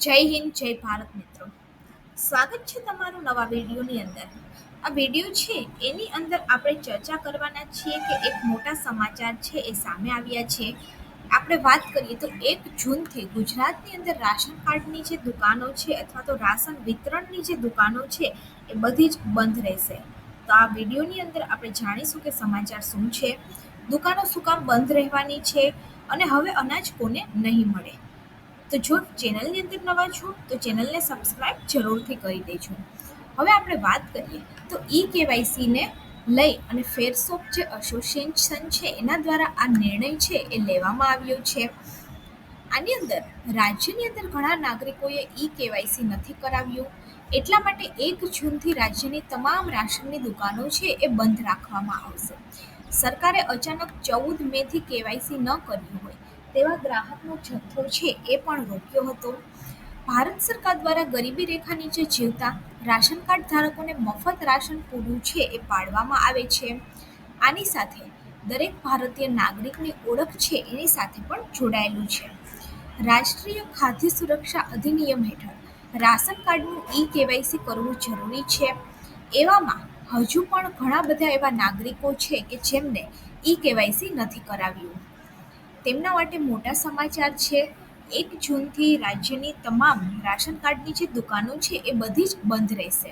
જય હિન્દ, જય ભારત મિત્રો. સ્વાગત છે તમારું નવા વિડીયોની અંદર. આ વીડિયો છે, એની અંદર આપણે ચર્ચા કરવાના છીએ કે એક મોટા સમાચાર છે એ સામે આવ્યા છે. આપણે વાત કરીએ તો એક જૂનથી ગુજરાતની અંદર રાશન કાર્ડની જે દુકાનો છે અથવા તો રાશન વિતરણની જે દુકાનો છે એ બધી જ બંધ રહેશે. તો આ વિડીયોની અંદર આપણે જાણીશું કે સમાચાર શું છે. દુકાનો શું કામ બંધ રહેવાની છે અને હવે અનાજ કોને નહીં મળે. તો જો ચેનલની અંદર નવા છો, તો ચેનલને સબસ્ક્રાઇબ જરૂરથી કરી દેજો. હવે આપણે વાત કરીએ, તો ઈ કેવાયસીને લઈ અને ફેરસોપ જે એસોસિએશન છે, એના દ્વારા આ નિર્ણય છે એ લેવામાં આવ્યો છે. આની અંદર રાજ્યની અંદર ઘણા નાગરિકોએ ઈ કેવાયસી નથી કરાવ્યું. એટલા માટે એક જૂનથી રાજ્યની તમામ રાશનની દુકાનો છે એ બંધ રાખવામાં આવશે. સરકારે અચાનક ચૌદ મેથી કેવાયસી ન કર્યું હોય. તેવા ગ્રાહકનો જથ્થો છે એ પણ રોક્યો હતો. ભારત સરકાર દ્વારા ગરીબી રેખા નીચે જીવતા રાશન કાર્ડ ધારકોને મફત રાશન પૂરું છે એ પાડવામાં આવે છે. આની સાથે દરેક ભારતીય નાગરિકની ઓળખ છે એની સાથે પણ જોડાયેલું છે. રાષ્ટ્રીય ખાદ્ય સુરક્ષા અધિનિયમ હેઠળ રાશન કાર્ડનું ઈ કેવાયસી કરવું જરૂરી છે. એવામાં હજુ પણ ઘણા બધા એવા નાગરિકો છે કે જેમને ઈ કેવાયસી નથી કરાવ્યું. તેમના માટે મોટા સમાચાર છે. એક જૂનથી રાજ્યની તમામ રાશન કાર્ડની જે દુકાનો છે એ બધી જ બંધ રહેશે.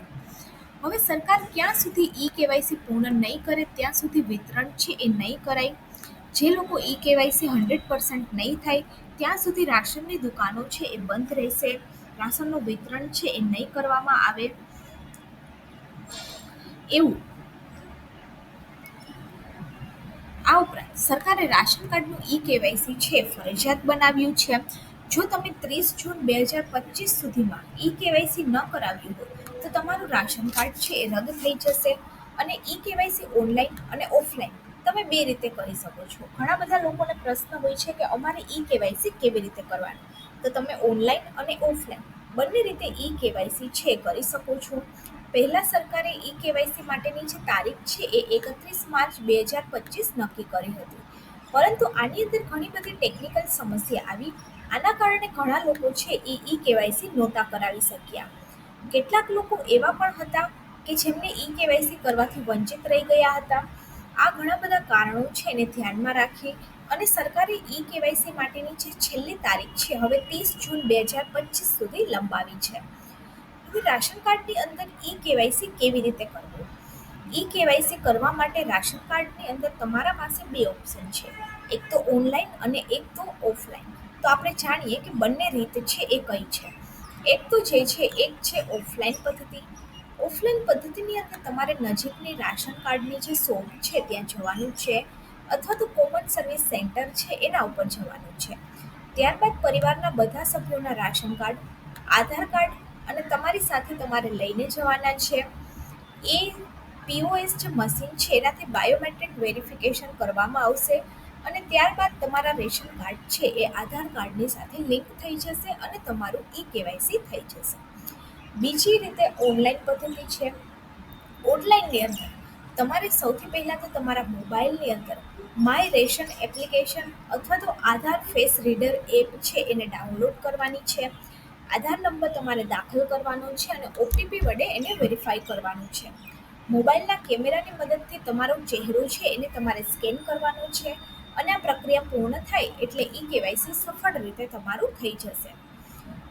હવે સરકાર ક્યાં સુધી ઈ કેવાયસી પૂર્ણ નહીં કરે, ત્યાં સુધી વિતરણ છે એ નહીં કરાય. જે લોકો ઈ કેવાયસી હંડ્રેડ પર્સન્ટ નહીં થાય, ત્યાં સુધી રાશનની દુકાનો છે એ બંધ રહેશે. રાશનનું વિતરણ છે એ નહીં કરવામાં આવે. એવું આ ઉપરાંત સરકારે રાશન કાર્ડનું ઈ કેવાયસી છે, ફરજિયાત બનાવ્યું છે. જો તમે ત્રીસ જૂન બે હજાર પચીસ સુધીમાં ઈ કેવાયસી ન કરાવ્યું હોય, તો તમારું રાશન કાર્ડ છે એ રદ થઈ જશે અને ઈ કેવાયસી ઓનલાઈન અને ઓફલાઈન તમે બે રીતે કરી શકો છો. ઘણા બધા લોકોને પ્રશ્ન હોય છે કે અમારે ઈ કેવાયસી કેવી રીતે કરવાની? તો તમે ઓનલાઈન અને ઓફલાઈન બંને રીતે ઈ કેવાયસી છે કરી શકો છો. પહેલા સરકારે ઈ કેવાયસી માટેની જે તારીખ છે એ એકત્રીસ માર્ચ બે હજાર પચીસ નક્કી કરી હતી. પરંતુ આની અંદર ઘણી બધી ટેકનિકલ સમસ્યા આવી. આના કારણે ઘણા લોકો છે એ ઈ કેવાયસી નહોતા કરાવી શક્યા. કેટલાક લોકો એવા પણ હતા કે જેમને ઈ કેવાયસી કરવાથી વંચિત રહી ગયા હતા. આ ઘણા બધા કારણો છે એને ધ્યાનમાં રાખી અને સરકારે ઈ કેવાયસી માટેની જે છેલ્લી તારીખ છે, હવે ત્રીસ જૂન બે હજાર પચીસ સુધી લંબાવી છે. રાશન કાર્ડની અંદર ઈ કેવાયસી કેવી રીતે કરવું? ઈ કેવાયસી કરવા માટે રાશન કાર્ડની અંદર તમારા પાસે બે ઓપ્શન છે. એક તો ઓનલાઈન અને એક તો ઓફલાઈન. તો આપણે જાણીએ કે બંને રીત છે એ કઈ છે. એક તો જે છે એક છે ઓફલાઈન પદ્ધતિ. ઓફલાઈન પદ્ધતિની અંદર તમારે નજીકની રાશન કાર્ડની જે શોપ છે ત્યાં જવાનું છે અથવા તો કોમન સર્વિસ સેન્ટર છે એના ઉપર જવાનું છે. ત્યારબાદ પરિવારના બધા સભ્યોના રાશન કાર્ડ, આધાર કાર્ડ અને તમારી સાથે તમારે લઈને જવાના છે. એ પીઓએસ જે મશીન છે, એનાથી બાયોમેટ્રિક વેરિફિકેશન કરવામાં આવશે અને ત્યારબાદ તમારા રેશન કાર્ડ છે, એ આધાર કાર્ડની સાથે લિંક થઈ જશે અને તમારું ઈ કેવાયસી થઈ જશે. બીજી રીતે ઓનલાઈન પદ્ધતિ છે. ઓનલાઈનની અંદર તમારે સૌથી પહેલાં તો તમારા મોબાઈલની અંદર માય રેશન એપ્લિકેશન અથવા તો આધાર ફેસ રીડર એપ છે, એને ડાઉનલોડ કરવાની છે. આધાર નંબર તમારે દાખલ કરવાનો છે અને ઓટીપી વડે એને વેરીફાઈ કરવાનું છે. મોબાઈલના કેમેરાની મદદથી તમારો ચહેરો છે એને તમારે સ્કેન કરવાનો છે અને આ પ્રક્રિયા પૂર્ણ થાય એટલે ઈ કેવાયસી સફળ રીતે તમારું થઈ જશે.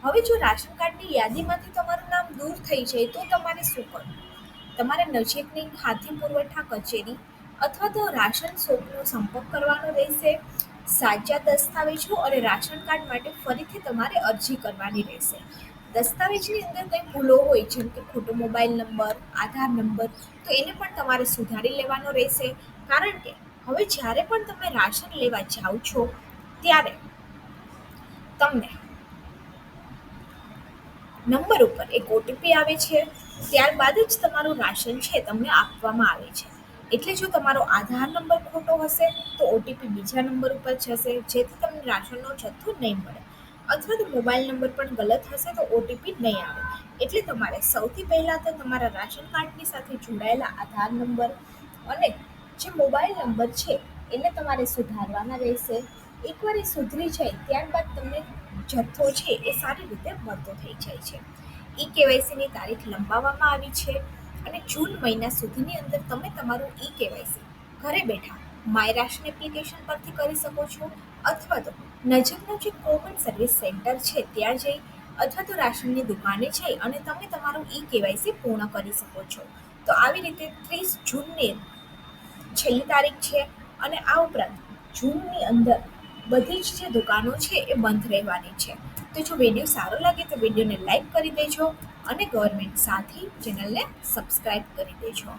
હવે જો રાશન કાર્ડની યાદીમાંથી તમારું નામ દૂર થઈ જાય તો તમારે શું કરવું? તમારે નજીકની ખાદ્ય પુરવઠા કચેરી અથવા તો રાશન શોપનો સંપર્ક કરવાનો રહેશે. સાચા દસ્તાવેજો અને રાશન કાર્ડ માટે ફરીથી તમારે અરજી કરવાની રહેશે. દસ્તાવેજની અંદર કંઈ ભૂલો હોય, જેમ કે ખોટો મોબાઈલ નંબર, આધાર નંબર, તો એને પણ તમારે સુધારી લેવાનો રહેશે. કારણ કે હવે જ્યારે પણ તમે રાશન લેવા જાઓ છો, ત્યારે તમને નંબર ઉપર એક ઓટીપી આવે છે. ત્યારબાદ જ તમારું રાશન છે, તમને આપવામાં આવે છે. એટલે જો તમારો આધાર નંબર ખોટો હશે, તો ઓટીપી બીજા નંબર ઉપર જશે જેથી તમને રાશનનો જથ્થો નહીં મળે. અથવા તો મોબાઈલ નંબર પણ ગલત હશે, તો ઓટીપી નહીં આવે. એટલે તમારે સૌથી પહેલાં તો તમારા રાશન કાર્ડની સાથે જોડાયેલા આધાર નંબર અને જે મોબાઈલ નંબર છે, એને તમારે સુધારવાના રહેશે. એકવાર એ સુધરી જાય, ત્યારબાદ તમને જથ્થો છે, એ સારી રીતે મળતો થઈ જાય છે. ઈ કેવાયસીની તારીખ લંબાવવામાં આવી છે. અને જૂન મહિના સુધીની અંદર તમે તમારું ઈ કેવાયસી ઘરે બેઠા માય રાશન એપ્લિકેશન પરથી કરી શકો છો અથવા તો નજીકનું જે કોમન સર્વિસ સેન્ટર છે ત્યાં જઈ અથવા તો રાશનની દુકાને જઈ અને તમે તમારું ઈ કેવાયસી પૂર્ણ કરી શકો છો. તો આવી રીતે ત્રીસ જૂનની છેલ્લી તારીખ છે અને આ ઉપરાંત જૂનની અંદર બધી જ જે દુકાનો છે એ બંધ રહેવાની છે. તો જો વીડિયો સારો લાગે તો વિડીયોને લાઈક કરી દેજો અને ગવર્મેન્ટ સાથી ચેનલને સબસ્ક્રાઈબ કરી દેજો.